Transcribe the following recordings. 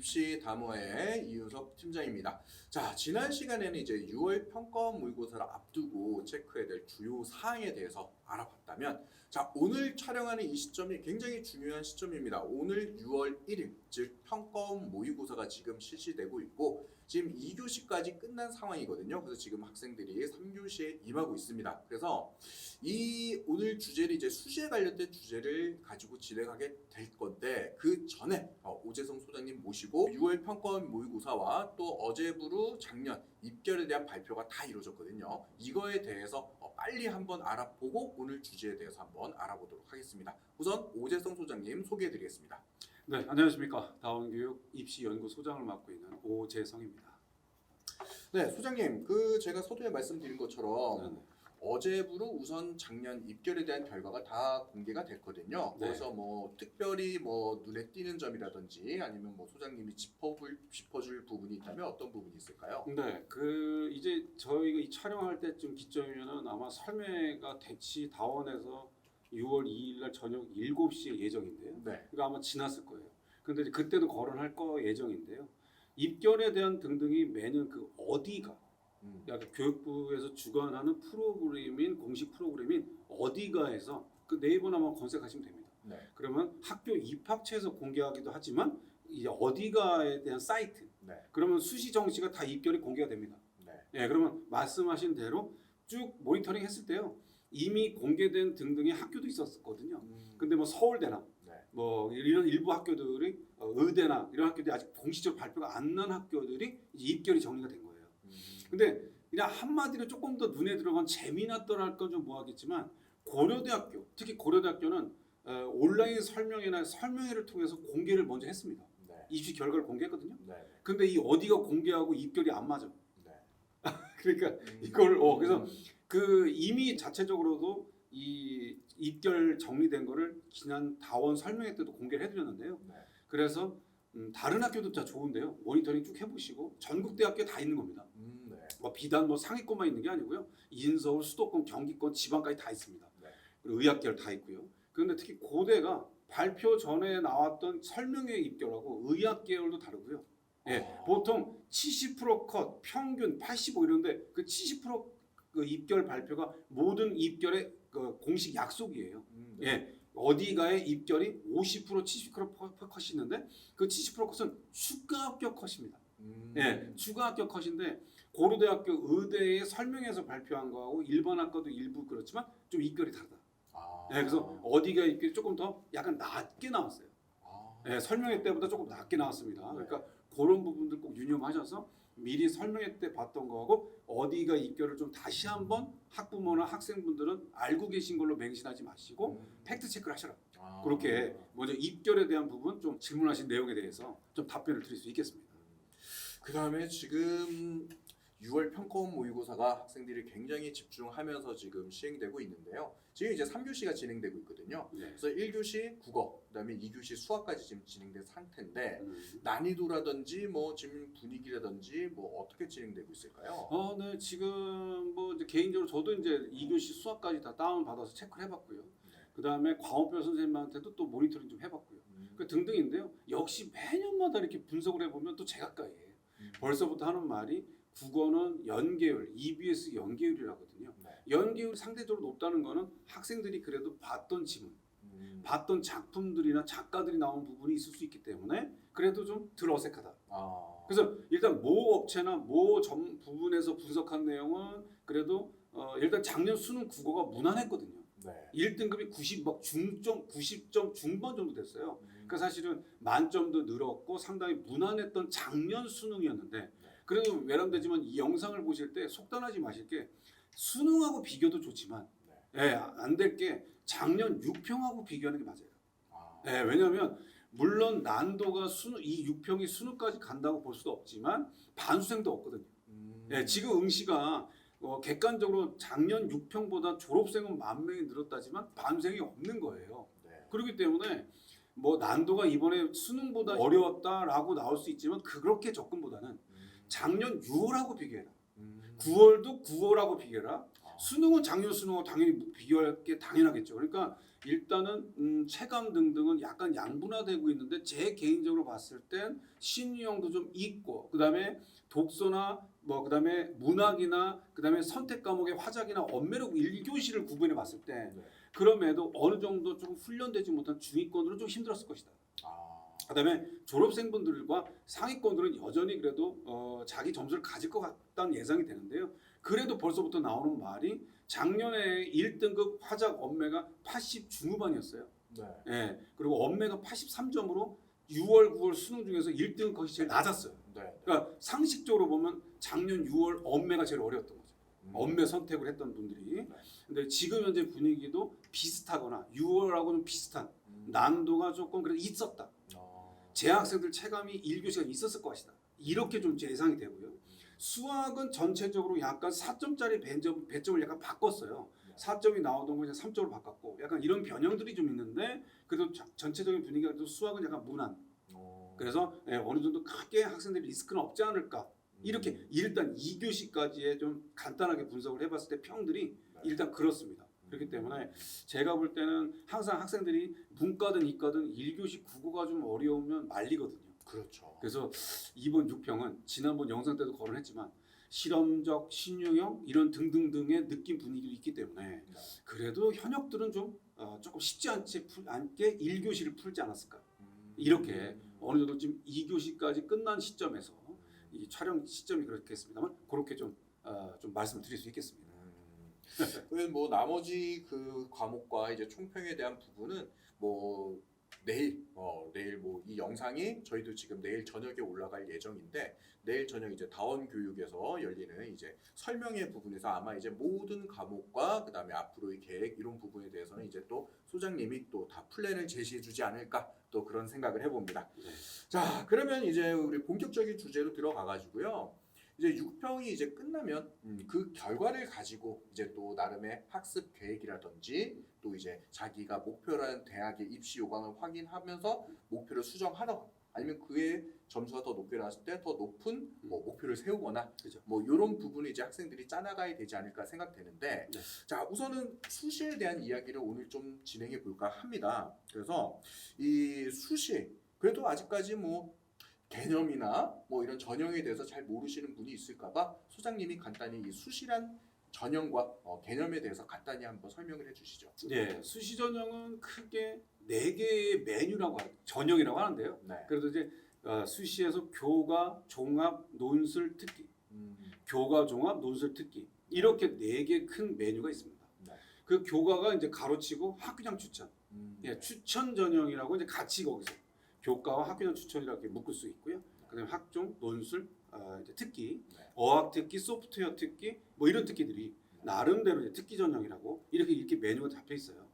입시 다모의 이윤석 팀장입니다. 자, 지난 시간에는 이제 6월 평가원 모의고사를 앞두고 체크해야 될 주요 사항에 대해서 알아봤다면, 자, 오늘 촬영하는 이 시점이 굉장히 중요한 시점입니다. 오늘 6월 1일, 즉 평가원 모의고사가 지금 실시되고 있고, 지금 2교시까지 끝난 상황이거든요. 그래서 지금 학생들이 3교시에 임하고 있습니다. 그래서 이 오늘 주제를 이제 수시에 관련된 주제를 가지고 진행하게 될 건데 그 전에 어, 오재성 소장님 모시고 6월 평가원 모의고사와 또 어제부로 작년 입결에 대한 발표가 다 이루어졌거든요. 이거에 대해서 어, 빨리 한번 알아보고 오늘 주제에 대해서 한번 알아보도록 하겠습니다. 우선 오재성 소장님 소개해드리겠습니다. 네, 안녕하십니까. 다원교육 입시연구소장을 맡고 있는 오재성입니다. 네, 소장님 그 제가 서두에 말씀드린 것처럼 네, 네. 어제부로 우선 작년 입결에 대한 결과가 다 공개가 됐거든요. 네. 그래서 뭐 특별히 뭐 눈에 띄는 점이라든지 아니면 뭐 소장님이 짚어볼 짚어줄 부분이 있다면 어떤 부분이 있을까요? 네, 그 이제 저희가 이 촬영할 때쯤 기점이면은 아마 설매가 대치 다원에서 6월 2일 날 저녁 7시에 예정인데요. 네. 그러니까 아마 지났을 거예요. 근데 그때도 거론할 거 예정인데요. 입결에 대한 등등이 매년 그 어디가 음. 약간 교육부에서 주관하는 프로그램인 공식 프로그램인 어디가에서 그 네이버나 만 검색하시면 됩니다. 네. 그러면 학교 입학처에서 공개하기도 하지만 이제 어디가에 대한 사이트 네. 그러면 수시 정시가 다 입결이 공개가 됩니다. 네. 예, 그러면 말씀하신 대로 쭉 모니터링 했을 때요. 이미 공개된 등등의 학교도 있었거든요. 음. 근데 뭐 서울대나 네. 뭐 이런 일부 학교들이 어, 의대나 이런 학교들이 아직 공식적으로 발표가 안 난 학교들이 이제 입결이 정리가 된 거예요. 음. 근데 그냥 한마디로 조금 더 눈에 들어간 재미났더랄 건좀 뭐하겠지만 고려대학교 특히 고려대학교는 어, 온라인 설명회나 설명회를 통해서 공개를 먼저 했습니다. 네. 입시 결과를 공개했거든요. 네. 근데 이 어디가 공개하고 입결이 안 맞아. 네. 그러니까 음. 이걸 어 그래서 음. 그 이미 자체적으로도 이 입결 정리된 거를 지난 다원 설명회 때도 공개를 해드렸는데요. 네. 그래서 음, 다른 학교도 다 좋은데요. 모니터링 쭉 해보시고 전국 대학교 다 있는 겁니다. 음. 네. 뭐 비단 뭐 상위권만 있는 게 아니고요. 인서울, 수도권, 경기권, 지방까지 다 있습니다. 네. 그리고 의학계열 다 있고요. 그런데 특히 고대가 발표 전에 나왔던 설명회 입결하고 의학 계열도 다르고요. 예, 아. 보통 70%컷, 평균 85 이런데 그 70% 그 입결 발표가 모든 입결의 그 공식 약속이에요. 음. 네. 예, 어디가의 입결이 50% 70% 컷이 있는데 그 70% 컷은 추가 합격 컷입니다. 음. 예, 추가 합격 컷인데 고려대학교 의대에 설명해서 발표한 거하고 일반 학과도 일부 그렇지만 좀 입결이 다르다. 아. 예, 그래서 어디가 입결이 조금 더 약간 낮게 나왔어요. 아. 예, 설명회 때보다 조금 낮게 나왔습니다. 네. 그러니까 그런 부분들 꼭 유념하셔서 미리 설명회 때 봤던 거하고 어디가 입결을 좀 다시 한번 학부모나 학생분들은 알고 계신 걸로 맹신하지 마시고 음. 팩트 체크를 하셔라. 아. 그렇게 먼저 입결에 대한 부분 좀 질문하신 내용에 대해서 좀 답변을 드릴 수 있겠습니다. 그 다음에 지금 6월 평가원 모의고사가 학생들이 굉장히 집중하면서 지금 시행되고 있는데요. 지금 이제 3교시가 진행되고 있거든요. 네. 그래서 1교시 국어, 그다음에 2교시 수학까지 지금 진행된 상태인데 음. 난이도라든지 뭐 지금 분위기라든지 뭐 어떻게 진행되고 있을까요? 어, 네, 지금 뭐 이제 개인적으로 저도 이제 2교시 수학까지 다 다운 받아서 체크를 해봤고요. 그 다음에 광호표 선생님한테도 또 모니터링 좀 해봤고요. 음. 그 등등인데요. 역시 매년마다 이렇게 분석을 해보면 또 제각각이에요. 음. 벌써부터 하는 말이 국어는 연계율, EBS 연계율이라거든요. 네. 연계율이 상대적으로 높다는 거는 학생들이 그래도 봤던 지문, 음. 봤던 작품들이나 작가들이 나온 부분이 있을 수 있기 때문에 그래도 좀 덜 어색하다. 아. 그래서 일단 모 업체나 모 점 부분에서 분석한 내용은 그래도 어, 일단 작년 수능 국어가 무난했거든요. 네. 1등급이 90, 막 중점 90점 중반 정도 됐어요. 음. 그러니까 사실은 만점도 늘었고 상당히 무난했던 작년 수능이었는데 그래도 외람되지만 이 영상을 보실 때 속단하지 마실 게 수능하고 비교도 좋지만 네. 예, 안 될 게 작년 6평하고 비교하는 게 맞아요. 아. 예, 왜냐하면 물론 난도가 수능 이 6평이 수능까지 간다고 볼 수도 없지만 반수생도 없거든요. 음. 예, 지금 응시가 어, 객관적으로 작년 6평보다 졸업생은 만 명이 늘었다지만 반수생이 없는 거예요. 네. 그렇기 때문에 뭐 난도가 이번에 수능보다 어려웠다라고 나올 수 있지만 그렇게 접근보다는 음. 작년 6월하고 비교해라. 음. 9월도 9월하고 비교해라. 아. 수능은 작년 수능하고 당연히 비교할 게 당연하겠죠. 그러니까 일단은 음, 체감 등등은 약간 양분화되고 있는데 제 개인적으로 봤을 땐 신유형도 좀 있고 그다음에 독서나 뭐 그다음에 문학이나 그다음에 선택 과목의 화작이나 엄매로 1교시를 구분해 봤을 때 네. 그럼에도 어느 정도 좀 훈련되지 못한 중위권들은 좀 힘들었을 것이다. 아, 그다음에 졸업생분들과 상위권들은 여전히 그래도 어, 자기 점수를 가질 것 같다는 예상이 되는데요. 그래도 벌써부터 나오는 말이 작년에 1등급 화작 엄매가 80 중후반이었어요. 네. 예. 그리고 엄매가 83점으로 6월, 9월 수능 중에서 1등은 거의 제일 낮았어요. 네. 그러니까 상식적으로 보면 작년 6월 엄매가 제일 어려웠던 거죠. 음. 엄매 선택을 했던 분들이. 근데 지금 현재 분위기도 비슷하거나 6월하고 좀 비슷한 음. 난도가 조금 그래도 있었다. 어. 재학생들 체감이 1교시가 있었을 것이다. 이렇게 좀 예상이 되고요. 수학은 전체적으로 약간 4점짜리 배점, 배점을 약간 바꿨어요. 네. 4점이 나오던 거 이제 3점으로 바꿨고 약간 이런 변형들이 좀 있는데 그래도 자- 전체적인 분위기가 그래도 수학은 약간 무난. 어. 그래서 예, 어느 정도 크게 학생들이 리스크는 없지 않을까. 음. 이렇게 일단 2교시까지의 좀 간단하게 분석을 해봤을 때 평들이 네. 일단 그렇습니다. 그렇기 때문에 제가 볼 때는 항상 학생들이 문과든 이과든 1교시 국어가 좀 어려우면 말리거든요. 그렇죠. 그래서 이번 6평은 지난번 영상 때도 거론했지만 실험적 신유형 이런 등등등의 느낌 분위기도 있기 때문에 네. 그래도 현역들은 좀 어, 조금 쉽지 않지 풀, 않게 1교시를 풀지 않았을까 음. 이렇게 어느 정도 지금 2교시까지 끝난 시점에서 이 촬영 시점이 그렇겠습니다만 그렇게 좀, 어, 좀 말씀을 드릴 수 있겠습니다. 음. 그래서 뭐 나머지 그 과목과 이제 총평에 대한 부분은 뭐 내일 어 내일 뭐 이 영상이 저희도 지금 내일 저녁에 올라갈 예정인데 내일 저녁 이제 다원 교육에서 열리는 이제 설명회 부분에서 아마 이제 모든 과목과 그다음에 앞으로의 계획 이런 부분에 대해서는 이제 또 소장님이 또 다 플랜을 제시해 주지 않을까 또 그런 생각을 해봅니다. 네. 자 그러면 이제 우리 본격적인 주제로 들어가 가지고요. 이제 6평이 이제 끝나면 음, 그 결과를 가지고 이제 또 나름의 학습 계획이라든지 또 이제 자기가 목표라는 대학의 입시 요강을 확인하면서 목표를 수정하거나 아니면 그의 점수가 더 높게 나왔을 때 더 높은 뭐 목표를 세우거나 그죠. 뭐 이런 부분을 이제 학생들이 짜나가야 되지 않을까 생각되는데 네. 자 우선은 수시에 대한 이야기를 오늘 좀 진행해 볼까 합니다. 그래서 이 수시 그래도 아직까지 뭐 개념이나 뭐 이런 전형에 대해서 잘 모르시는 분이 있을까봐 소장님이 간단히 이 수시란 전형과 어, 개념에 대해서 간단히 한번 설명을 해주시죠. 네, 수시 전형은 크게 네 개의 메뉴라고 하, 전형이라고 하는데요. 네. 그래도 이제 어, 수시에서 교과, 종합, 논술, 특기, 음, 교과, 종합, 논술, 특기 이렇게 네 개 큰 메뉴가 있습니다. 네. 그 교과가 이제 가로치고 학교장 추천, 음, 예, 추천 전형이라고 이제 같이 거기서 교과와 학교장 추천이라고 묶을 수 있고요. 그다음에 학종, 논술, 어, 이제 특기, 네. 어학 특기, 소프트웨어 특기, 뭐 이런 특기들이 나름대로 이제 특기 전형이라고 이렇게 이렇게 메뉴가 잡혀 있어요.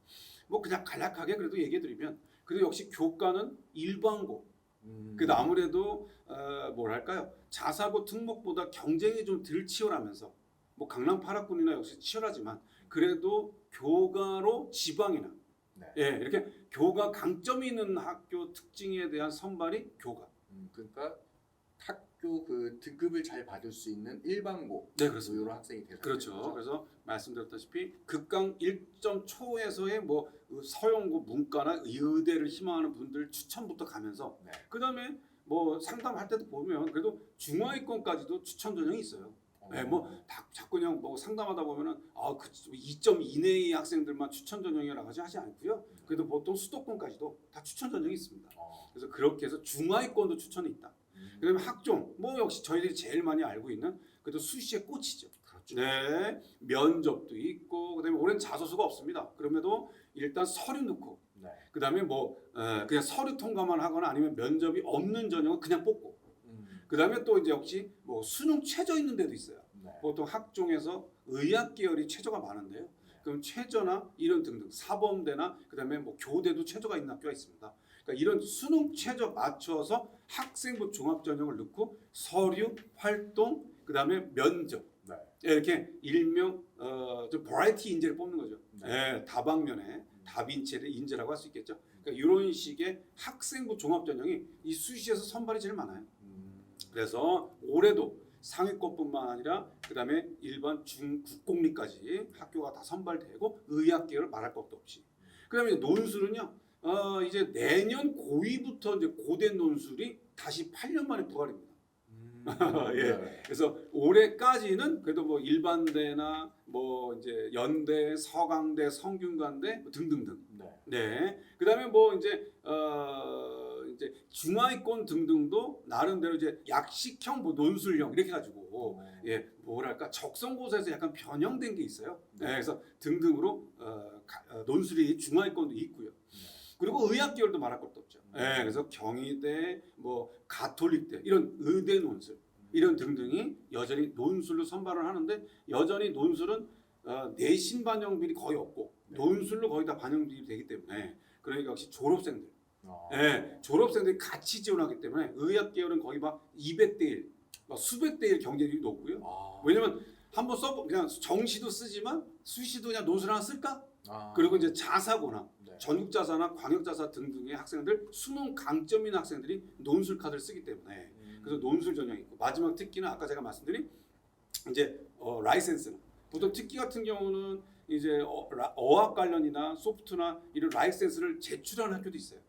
뭐 그냥 간략하게 그래도 얘기해드리면 그래도 역시 교과는 일반고. 음, 그 아무래도 어, 뭐랄까요 자사고 특목보다 경쟁이 좀 덜 치열하면서 뭐 강남 8학군이나 역시 치열하지만 그래도 교과로 지방이나 네. 예 이렇게 교과 강점이 있는 학교 특징에 대한 선발이 교과. 음, 그러니까 학교 그 등급을 잘 받을 수 있는 일반고 네 그렇습니다. 이런 학생이 되는 그렇죠. 거죠. 그래서 말씀드렸다시피 극강 1점 초에서의 뭐 서영고 문과나 의대를 희망하는 분들 추천부터 가면서 네. 그다음에 뭐 상담할 때도 보면 그래도 중하위권까지도 추천 전형이 있어요. 네, 뭐 다, 자꾸 그냥 뭐 상담하다 보면은 아그 2점 이내의 학생들만 추천 전형이라고 하지 하지 않고요. 그래도 보통 수도권까지도 다 추천 전형이 있습니다. 어, 그래서 그렇게 해서 중하위권도 추천이 있다. 음, 그다음에 학종 뭐 역시 저희들이 제일 많이 알고 있는 그래도 수시의 꽃이죠. 그렇죠. 네, 면접도 있고 그다음에 올해는 자소수가 없습니다. 그럼에도 일단 서류 넣고 네. 그다음에 뭐 어, 그냥 서류 통과만 하거나 아니면 면접이 없는 전형은 그냥 뽑고 음, 그 다음에 또 이제 역시 뭐 수능 최저 있는 데도 있어요. 네. 보통 학종에서 의학 계열이 최저가 많은데요. 그럼 최저나 이런 등등 사범대나 그다음에 뭐 교대도 최저가 있는 학교가 있습니다. 그러니까 이런 수능 최저 맞춰서 학생부 종합 전형을 넣고 서류, 활동, 그다음에 면접 네. 이렇게 일명 어, 좀 버라이티 인재를 뽑는 거죠. 네. 예, 다방면에 다빈체를 인재라고 할 수 있겠죠. 그러니까 이런 식의 학생부 종합 전형이 이 수시에서 선발이 제일 많아요. 음, 그래서 올해도 상위권뿐만 아니라 그다음에 일반 중국공립까지 학교가 다 선발되고 의학 계열 말할 것도 없이. 그다음에 논술은요. 어 이제 내년 고2부터 이제 고된 논술이 다시 8년 만에 부활입니다. 음. 예. 네. 그래서 올해까지는 그래도 뭐 일반대나 뭐 이제 연대, 서강대, 성균관대 뭐 등등등. 네. 네. 그다음에 뭐 이제 어 이제 중하위권 등등도 나름대로 이제 약식형 뭐 논술형 이렇게 가지고 어. 예 뭐랄까 적성고사에서 약간 변형된 게 있어요. 네. 네. 그래서 등등으로 어, 가- 어, 논술이 중하위권도 있고요. 그리고 의학 계열도 말할 것도 없죠. 네. 예, 그래서 경희대, 뭐 가톨릭대 이런 의대 논술 이런 등등이 여전히 논술로 선발을 하는데 여전히 논술은 어, 내신 반영 비율이 거의 없고 네. 논술로 거의 다 반영이 되기 때문에 그러니까 역시 졸업생들, 어. 예, 졸업생들이 같이 지원하기 때문에 의학 계열은 거의 막 200대 1, 막 수백 대 1 경쟁률이 높고요. 아. 왜냐면 한번 써 그냥 정시도 쓰지만 수시도 그냥 논술 하나 쓸까? 아. 그리고 이제 자사고나 네. 전국 자사나 광역 자사 등등의 학생들 수능 강점 있는 학생들이 논술 카드를 쓰기 때문에 음. 그래서 논술 전형이 있고 마지막 특기는 아까 제가 말씀드린 이제 어, 라이센스는 보통 특기 같은 경우는 이제 어, 라- 어학 관련이나 소프트나 이런 라이센스를 제출하는 학교도 있어요.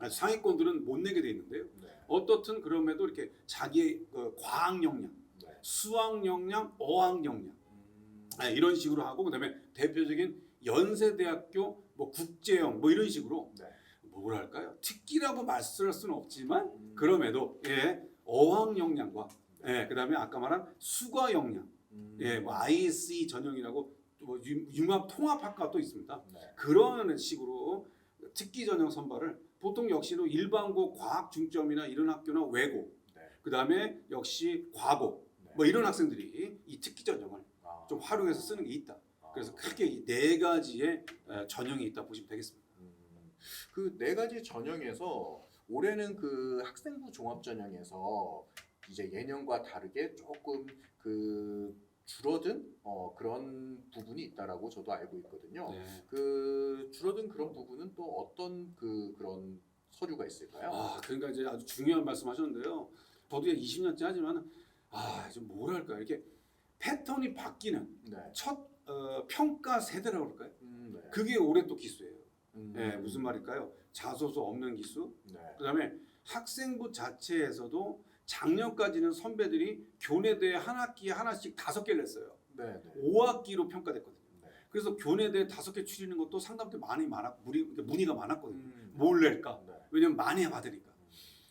어. 그래서 상위권들은 못 내게 돼 있는데요. 네. 어떻든 그럼에도 이렇게 자기의 그 과학 역량, 네. 수학 역량, 어학 역량 음. 네, 이런 식으로 하고 그다음에 대표적인 연세대학교 뭐 국제형 뭐 이런 식으로 네. 뭐랄까요 특기라고 말씀할 수는 없지만 음. 그럼에도 예 어학 역량과 예 그다음에 아까 말한 수과 역량 음. 예뭐 ISE 전형이라고 뭐 융- 융합 통합학과도 있습니다 네. 그런 식으로 특기 전형 선발을 보통 역시도 일반고 과학 중점이나 이런 학교나 외고 네. 그 다음에 역시 과고 네. 뭐 이런 학생들이 이 특기 전형을 아. 좀 활용해서 쓰는 게 있다. 아. 그래서 크게 이 네 가지의 에, 전형이 있다 보시면 되겠습니다. 그네 가지 전형에서 올해는 그 학생부 종합 전형에서 이제 예년과 다르게 조금 그 줄어든 어, 그런 부분이 있다라고 저도 알고 있거든요. 네. 그 줄어든 그런 부분은 또 어떤 그 그런 서류가 있을까요? 아 그러니까 이제 아주 중요한 말씀하셨는데요. 저도 이제 20년째 하지만 아 좀 뭐랄까 이렇게 패턴이 바뀌는 네. 첫 어, 평가 세대라고 그럴까요? 음, 네. 그게 올해 또 기수예요. 음. 네, 무슨 말일까요? 자소서 없는 기수. 네. 그다음에 학생부 자체에서도 작년까지는 선배들이 교내대 한 학기에 하나씩 다섯 개를 냈어요. 네. 네. 5학기로 평가됐거든요. 네. 그래서 교내대 다섯 개 추리는 것도 상담 때 많이 많았 문의, 문의가 많았거든요. 음. 뭘 낼까? 네. 왜냐면 많이 받으니까.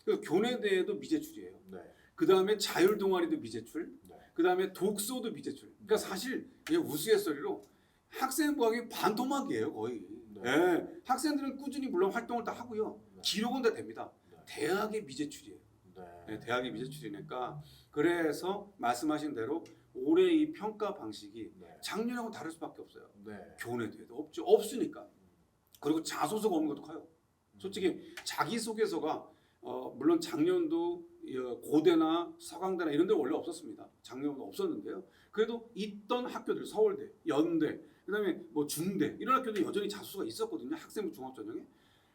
그래서 교내대에도 미제출이에요. 네. 그 다음에 자율 동아리도 미제출. 네. 그 다음에 독서도 미제출. 그러니까 네. 사실 그냥 우스갯소리로 학생부학이 반토막이에요 거의. 네. 예. 학생들은 꾸준히 물론 활동을 다 하고요. 네. 기록은 다 됩니다. 네. 대학의 미제출이에요. 네. 네, 대학의 미제출이니까 그래서 말씀하신 대로 올해 이 평가 방식이 네. 작년하고 다를 수밖에 없어요. 네. 교내대도 없죠. 없으니까. 그리고 자소서가 없는 것도 커요. 솔직히 자기 소개서가 어, 물론 작년도 어, 고대나 서강대나 이런 데 원래 없었습니다. 작년도 없었는데요. 그래도 있던 학교들 서울대, 연대, 그다음에 뭐 중대 이런 학교도 여전히 자소서가 있었거든요. 학생부 종합 전형에.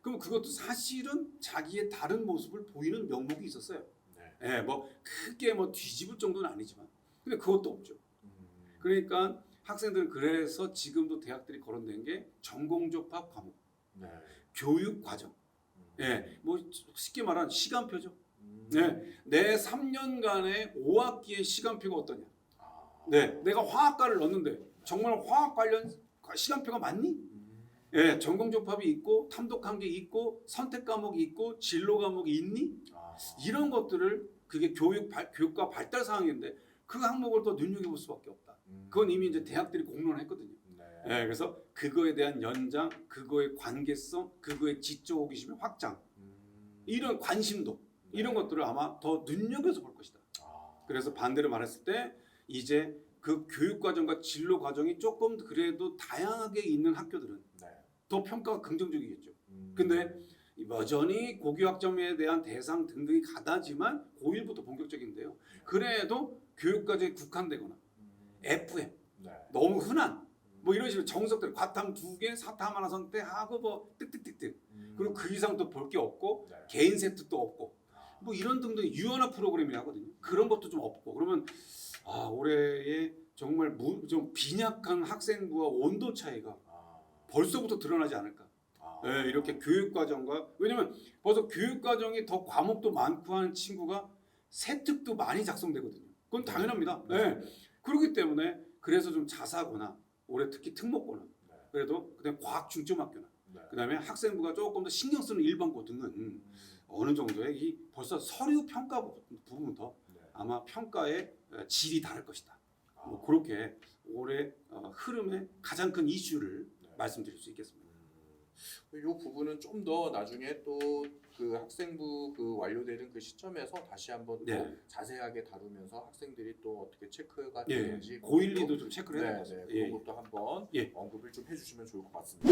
그럼 그것도 사실은 자기의 다른 모습을 보이는 명목이 있었어요. 네. 예, 뭐 크게 뭐 뒤집을 정도는 아니지만. 근데 그것도 없죠. 음. 그러니까 학생들은 그래서 지금도 대학들이 거론된 게 전공접합 과목, 네. 교육 과정. 음. 예, 뭐 쉽게 말하면 시간표죠. 음. 네, 내 3년간의 5학기의 시간표가 어떠냐? 아. 네, 내가 화학과를 넣었는데 정말 화학 관련 시간표가 맞니? 음. 예, 전공접합이 있고 탐독한 게 있고 선택 과목이 있고 진로 과목이 있니? 아. 이런 것들을 그게 교육 발, 교육과 발달 사항인데 그 항목을 더 눈여겨볼 수밖에 없다. 음. 그건 이미 이제 대학들이 공론을 했거든요. 네. 예, 그래서 그거에 대한 연장, 그거의 관계성, 그거의 지적 호기심의 확장, 음. 이런 관심도 네. 이런 것들을 아마 더 눈여겨서 볼 것이다. 아. 그래서 반대로 말했을 때 이제 그 교육 과정과 진로 과정이 조금 그래도 다양하게 있는 학교들은 네. 더 평가가 긍정적이겠죠. 음. 근데 여전히 고교학점에 대한 대상 등등이 가다지만 고1부터 본격적인데요. 그래도 교육과정에 국한되거나 음. FM 네. 너무 흔한 뭐 이런 식으로 정석들 과탐 두 개, 사탐 하나 선택하고 뭐 뜩뜩뜩뜩 음. 그리고 그 이상 또 볼 게 없고 네. 개인 세트도 없고 뭐 이런 등등 유연한 프로그램이 하거든요. 그런 것도 좀 없고 그러면 아 올해에 정말 무, 좀 빈약한 학생부와 온도 차이가 아, 벌써부터 드러나지 않을까. 아. 네, 이렇게 교육 과정과 왜냐면 벌써 교육 과정이 더 과목도 많고 하는 친구가 세특도 많이 작성되거든요. 그건 당연합니다. 네. 그렇기 때문에 그래서 좀 자사거나 올해 특히 특목고나 네. 그래도 그다음 과학 중점학교나 네. 그다음에 학생부가 조금 더 신경 쓰는 일반고 등은 음, 어느 정도의 이 벌써 서류 평가 부- 부분부터 네. 아마 평가의 어, 질이 다를 것이다. 아, 뭐 그렇게 올해 어, 흐름의 가장 큰 이슈를 네. 말씀드릴 수 있겠습니다. 이 부분은 좀 더 나중에 또 그 학생부 그 완료되는 그 시점에서 다시 한번 또 네. 자세하게 다루면서 학생들이 또 어떻게 체크가 예, 되는지 고1, 2도 좀 체크를 해야 네. 네, 예. 그것도 한번 예. 언급을 좀 해주시면 좋을 것 같습니다.